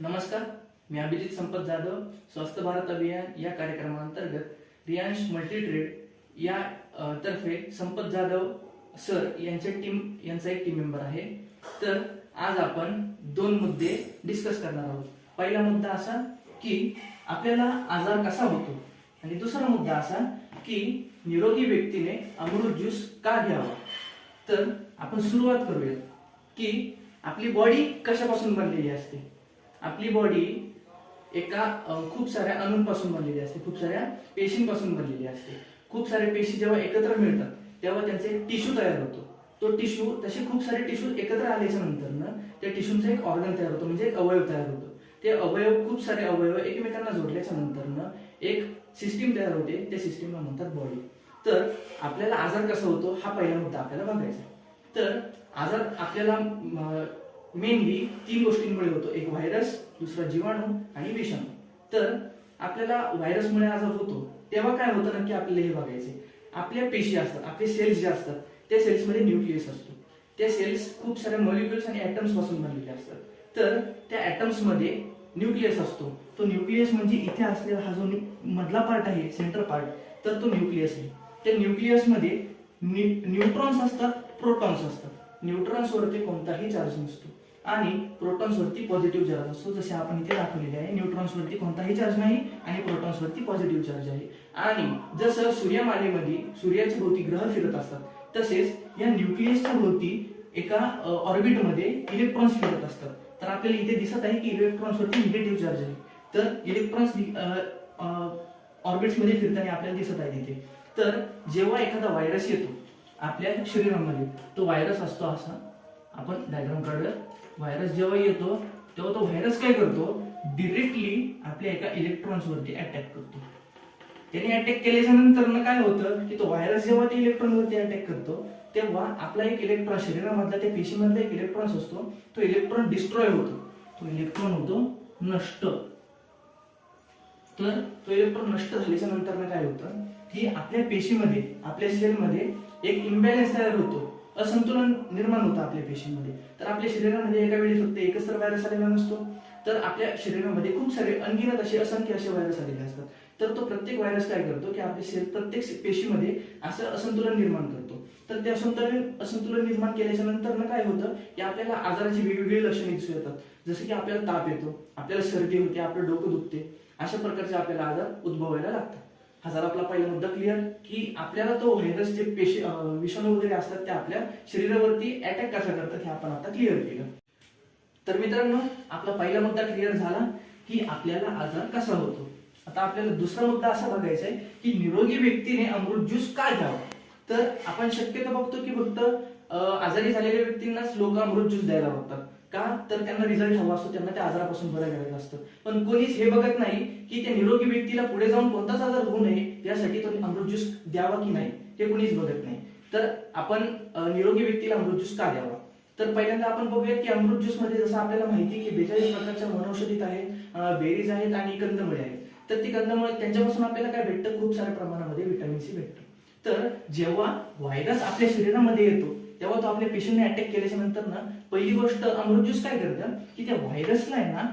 नमस्कार मी अभिजित संपत जाधव स्वस्थ भारत अभियान या कार्यक्रमाअंतर्गत रियांश मल्टी ट्रेड या तर्फे संपत जाधव सर यांचे टीम यांचा एक टीम मेंबर आहे. तर आज आपण दोन मुद्दे डिस्कस करणार आहोत. पहिला मुद्दा असा की आपल्याला आजार कसा होतो? आणि दुसरा मुद्दा असा की निरोगी व्यक्तीने अमृत ज्यूस का घ्यावा? तर आपण सुरुवात करूया की आपली बॉडी कशापासून बनलेली असते? आपली बॉडी एका खूप साऱ्या अणूंपासून बनलेली असते खूप साऱ्या पेशींपासून बनलेली असते. खूप सारे पेशी जेव्हा एकत्र मिळतात तेव्हा त्यांचे टिश्यू तयार होतो. तो टिश्यू तसे खूप सारे टिश्यू एकत्र आल्याच्यानंतर ना त्या टिश्यूचा एक ऑर्गन तयार होतो म्हणजे एक अवयव तयार होतो. ते अवयव खूप सारे अवयव एकमेकांना जोडल्याच्या नंतर ना एक सिस्टीम तयार होते त्या सिस्टीमला म्हणतात बॉडी तर आपल्याला आजार कसा होतो हा पहिला मुद्दा आपल्याला बघायचा तर आजार आपल्याला मेनली तीन गोष्टींमुळे होतो. एक व्हायरस दुसरा जीवाणू आणि विषाणू. तर आपल्याला व्हायरसमुळे आजार होतो तेव्हा काय होतं नक्की आपल्याला हे बघायचे आपल्या पेशी असतात आपले सेल्स जे असतात त्या सेल्समध्ये न्यूक्लियस असतो. त्या सेल्स खूप साऱ्या मॉलिक्युल्स आणि ऍटम्सपासून बनलेले असतात. तर त्या ऍटम्समध्ये न्यूक्लियस असतो. तो न्यूक्लियस म्हणजे इथे असलेला हा जो मधला पार्ट आहे सेंटर पार्ट तर तो न्यूक्लियस आहे. त्या न्यूक्लियसमध्ये न्यू न्यूट्रॉन्स असतात प्रोटॉन्स असतात. न्यूट्रॉन्सवरती कोणताही चार्ज नसतो. आणि प्रोटॉन्स वरती पॉझिटिव्ह चार्ज असतो. जसे आपण इथे दाखवलेले आहे न्यूट्रॉन्स वरती कोणताही चार्ज नाही आणि प्रोटॉन्स वरती पॉझिटिव्ह चार्ज आहे. आणि जसं सूर्यमालेमध्ये सूर्याच्या भोवती ग्रह फिरत असतात तसेच या न्यूक्लियसच्या भोवती एका ऑर्बिटमध्ये इलेक्ट्रॉन्स फिरत असतात. तर आपल्याला इथे दिसत आहे की इलेक्ट्रॉन्स वरती निगेटिव्ह चार्ज आहे. तर इलेक्ट्रॉन्स ऑर्बिट्समध्ये फिरताना आपल्याला दिसत आहे तिथे. तर जेव्हा एखादा व्हायरस येतो आपल्या शरीरामध्ये तो व्हायरस असतो असा आपण डायग्राम काढूया. व्हायरस जेव्हा येतो तेव्हा तो व्हायरस काय करतो? डिरेक्टली आपल्या एका इलेक्ट्रॉन्सवरती अटॅक करतो. त्याने अटॅक केल्याच्यानंतर काय होतं? की तो व्हायरस जेव्हा त्या इलेक्ट्रॉनवरती अटॅक करतो तेव्हा आपला एक इलेक्ट्रॉन शरीरामधला त्या पेशीमधला एक इलेक्ट्रॉन असतो. तो इलेक्ट्रॉन डिस्ट्रॉय होतो. तो इलेक्ट्रॉन होतो नष्ट. तर तो इलेक्ट्रॉन नष्ट झाल्याच्यानंतर काय होतं? की आपल्या पेशीमध्ये आपल्या सेलमध्ये एक इम्बॅलन्स तयार होतो. असंतुलन निर्माण होतं आपल्या पेशीमध्ये. तर आपल्या शरीरामध्ये एका वेळी फक्त एकच तर व्हायरस आलेला नसतो. तर आपल्या शरीरामध्ये खूप सारे अनगिनत असे असंख्य असे व्हायरस आलेले असतात. तर तो प्रत्येक व्हायरस काय करतो की आपल्या शरीर प्रत्येक पेशीमध्ये असं असंतुलन निर्माण करतो. तर ते असंतुलन असंतुलन निर्माण केल्याच्यानंतर ना काय होतं की आपल्याला आजाराची वेगवेगळी लक्षणे दिसून येतात. जसं की आपल्याला ताप येतो आपल्याला सर्दी होते आपलं डोकं दुखते अशा प्रकारचे आपल्याला आजार उद्भवायला लागतात. हा झाला आपला पहिला मुद्दा क्लिअर की आपल्याला तो व्हायरस जे पेशी विषाणू वगैरे असतात ते आपल्या शरीरावरती अटॅक कसा करतात हे आपण आता क्लिअर केलं. तर मित्रांनो आपला पहिला मुद्दा क्लिअर झाला की आपल्याला आजार कसा होतो. आता आपल्याला दुसरा मुद्दा असा बघायचा आहे की निरोगी व्यक्तीने अमृत ज्यूस का घ्यावा? तर आपण शक्यतो बघतो की फक्त आजारी झालेल्या व्यक्तींनाच लोक अमृत ज्यूस द्यायला बघतात. का? तर त्यांना रिझल्ट हवा असतो त्यांना त्या आजारापासून बरं करायचं असतं. पण कोणीच हे बघत नाही की त्या निरोगी व्यक्तीला पुढे जाऊन कोणताच आजार होऊ नये यासाठी तो अमृत ज्यूस द्यावा की नाही हे कोणीच बघत नाही. तर आपण निरोगी व्यक्तीला अमृत ज्यूस का द्यावा? तर पहिल्यांदा आपण बघूया की अमृत ज्यूसमध्ये जसं आपल्याला माहिती की बेचाळीस प्रकारच्या वनौषधीत आहेत बेरीज आहेत आणि कंदमुळे आहेत. तर ती कंदमुळे त्यांच्यापासून आपल्याला काय भेटतं? खूप साऱ्या प्रमाणामध्ये व्हिटॅमिन सी भेटतं. तर जेव्हा व्हायरस आपल्या शरीरामध्ये येतो तेव्हा तो आपल्या पेशंटने अटॅक केल्याच्यानंतर ना पहिली गोष्ट अमृत ज्यूस काय करतं? की त्या व्हायरसला आहे ना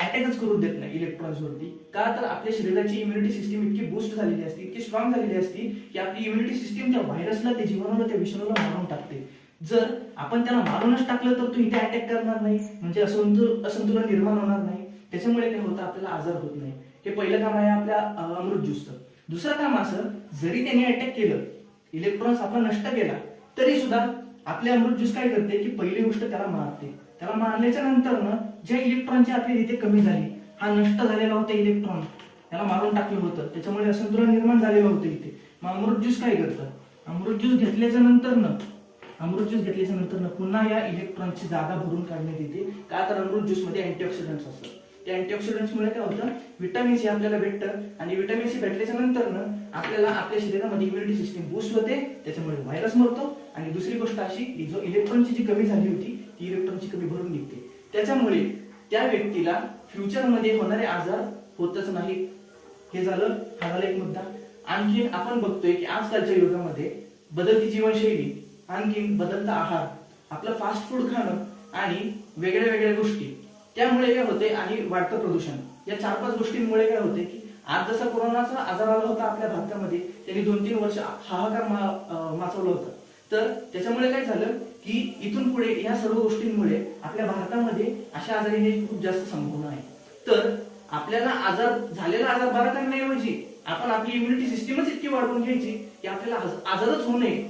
अटॅकच करू देत नाही इलेक्ट्रॉन्सवरती का तर आपल्या शरीराची इम्युनिटी सिस्टीम इतकी बूस्ट झालेली असते इतकी स्ट्रॉंग झालेली असते की आपली इम्युनिटी सिस्टीम त्या व्हायरसला त्या जीवाणूला त्या विषाणूला मारून टाकते. जर आपण त्याला मारूनच टाकलं तर तो इथे अटॅक करणार नाही. म्हणजे असंतुल असंतुलन निर्माण होणार नाही. त्याच्यामुळे काय होतं? आपल्याला आजार होत नाही. हे पहिलं काम आहे आपल्या अमृत ज्यूसचं दुसरं काम असं जरी त्याने अटॅक केलं इलेक्ट्रॉन्स आपला नष्ट केला तरी सुद्धा आपले अमृत ज्यूस काय करते की पहिली गोष्ट त्याला मारते. त्याला मारल्याच्या नंतर ना ज्या इलेक्ट्रॉनची आपली इथे कमी झाली हा नष्ट झालेला होता इलेक्ट्रॉन त्याला मारून टाकलं होतं. त्याच्यामुळे असंतुलन निर्माण झालेलं होतं इथे. मग अमृत ज्यूस काय करतं? अमृत ज्यूस घेतल्याच्या नंतर ना अमृत ज्यूस घेतल्याच्या नंतर पुन्हा या इलेक्ट्रॉनची जागा भरून काढण्यात येते. का तर अमृत ज्यूसमध्ये अँटीऑक्सिडंट्स असतात. त्या अँटीऑक्सिडंट्स मुळे काय होतं? व्हिटॅमिन सी आपल्याला भेटतं. आणि विटॅमिन सी भेटल्याच्या नंतरनं आपल्याला आपल्या शरीरामध्ये इम्युनिटी सिस्टीम बूस्ट होते. त्याच्यामुळे व्हायरस मरतो. आणि दुसरी गोष्ट अशी की जो इलेक्ट्रॉनची जी कमी झाली होती ती इलेक्ट्रॉनची कमी भरून निघते. त्याच्यामुळे त्या व्यक्तीला फ्युचरमध्ये होणारे आजार होतच नाही हे झालं हा झाला एक मुद्दा. आणखी आपण बघतोय की आजकालच्या युगामध्ये बदलती जीवनशैली आणखी बदलता आहार आपलं फास्ट फूड खाणं आणि वेगळ्या वेगळ्या गोष्टी त्यामुळे काय होते आणि वाढतं प्रदूषण. या चार पाच गोष्टींमुळे काय होते की आज जसा कोरोनाचा आजार आला होता आपल्या भारतामध्ये त्यांनी दोन तीन वर्ष हाहाकार माचवलं होतं. तर त्याच्यामुळे काय झालं की इथून पुढे या सर्व गोष्टींमुळे आपल्या भारतामध्ये अशा आजारीने खूप जास्त संभावना आहे. तर आपल्याला आजार झालेला आजार बरा करण्याऐवजी आपण आपली इम्युनिटी सिस्टीमच इतकी वाढवून घ्यायची की आपल्याला आजारच होऊ नये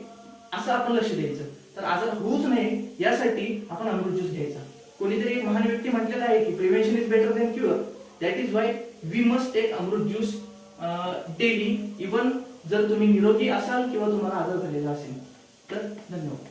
असं आपण लक्ष द्यायचं. तर आजार होऊच नये यासाठी आपण अमृत ज्यूस घ्यायचा. कोणीतरी महान व्यक्ती म्हटलेला आहे की prevention is better than cure that is why we must take Amrit juice daily even जर तुम्ही निरोगी असाल किंवा तुम्हाला आजार झालेला असेल तर धन्यवाद.